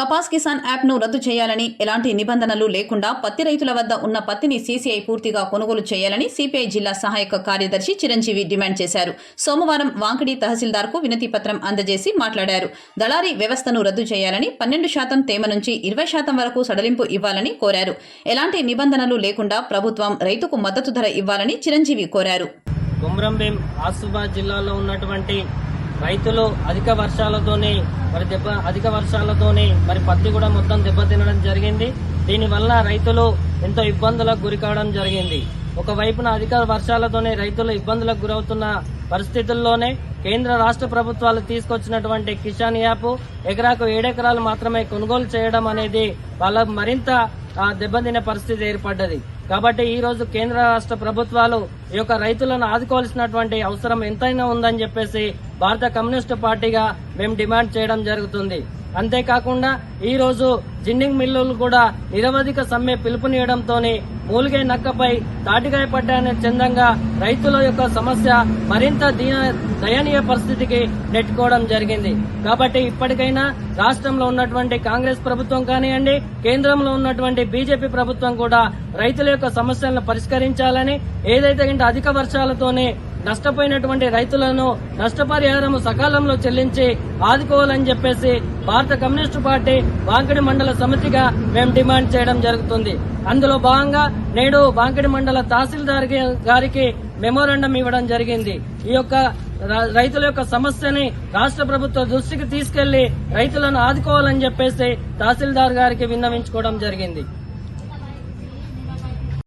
కపాస్ కిసాన్ యాప్ను రద్దు చేయాలని ఎలాంటి నిబంధనలు లేకుండా పత్తి రైతుల వద్ద ఉన్న పత్తిని సీసీఐ పూర్తిగా కొనుగోలు చేయాలని సిపిఐ జిల్లా సహాయక కార్యదర్శి చిరంజీవి డిమాండ్ చేశారు. సోమవారం వాంకిడి తహసీల్దార్కు వినతి పత్రం అందజేసి మాట్లాడారు. దళారీ వ్యవస్థను రద్దు చేయాలని పన్నెండు శాతం తేమ నుంచి ఇరవై శాతం వరకు సడలింపు ఇవ్వాలని కోరారు. ఎలాంటి నిబంధనలు లేకుండా ప్రభుత్వం రైతుకు మద్దతు ధర ఇవ్వాలని చిరంజీవి కోరారు. గుమ్రంభీం ఆసిఫాబాద్ జిల్లాలో ఉన్నటువంటి రైతులు అధిక వర్షాలతోనే మరి దెబ్బ అధిక వర్షాలతోనే మరి పత్తి కూడా మొత్తం దెబ్బతినడం జరిగింది. దీనివల్ల రైతులు ఎంతో ఇబ్బందులకు గురి కావడం జరిగింది. ఒకవైపున అధిక వర్షాలతోనే రైతులు ఇబ్బందులకు గురవుతున్న పరిస్థితుల్లోనే కేంద్ర రాష్ట్ర ప్రభుత్వాలు తీసుకొచ్చినటువంటి కిసాన్ యాప్ ఎకరాకు ఏడెకరాలు మాత్రమే కొనుగోలు చేయడం అనేది వాళ్ళ మరింత దెబ్బతినే పరిస్థితి ఏర్పడ్డది. కాబట్టి ఈ రోజు కేంద్ర రాష్ట్ర ప్రభుత్వాలు ఈ యొక్క రైతులను ఆదుకోవాల్సినటువంటి అవసరం ఎంతైనా ఉందని చెప్పేసి భారత కమ్యూనిస్టు పార్టీగా మేము డిమాండ్ చేయడం జరుగుతుంది. అంతేకాకుండా ఈ రోజు మిల్లులు కూడా నిరవధిక సమ్మె పిలుపునియడంతో మూలిగే నక్కపై తాటికాయ పడ్డాయనే చందంగా రైతుల యొక్క సమస్య మరింత దయనీయ పరిస్థితికి నెట్టుకోవడం జరిగింది. కాబట్టి ఇప్పటికైనా రాష్ట్రంలో ఉన్నటువంటి కాంగ్రెస్ ప్రభుత్వం కానివ్వండి కేంద్రంలో ఉన్నటువంటి బీజేపీ ప్రభుత్వం కూడా రైతుల యొక్క సమస్యలను పరిష్కరించాలని ఏదైతే అధిక వర్షాలతోనే నష్టపోయినటువంటి రైతులను నష్టపరిహారం సకాలంలో చెల్లించి ఆదుకోవాలని చెప్పేసి భారత కమ్యూనిస్టు పార్టీ వాంకడి మండల సమితిగా మేము డిమాండ్ చేయడం జరుగుతుంది. అందులో భాగంగా నేడు వాంకడి మండల తహసీల్దార్ గారికి మెమోరాండం ఇవ్వడం జరిగింది. ఈ యొక్క రైతుల యొక్క సమస్యని రాష్ట్ర ప్రభుత్వ దృష్టికి తీసుకెళ్ళి రైతులను ఆదుకోవాలని చెప్పేసి తహసీల్దార్ గారికి విన్నవించుకోవడం జరిగింది.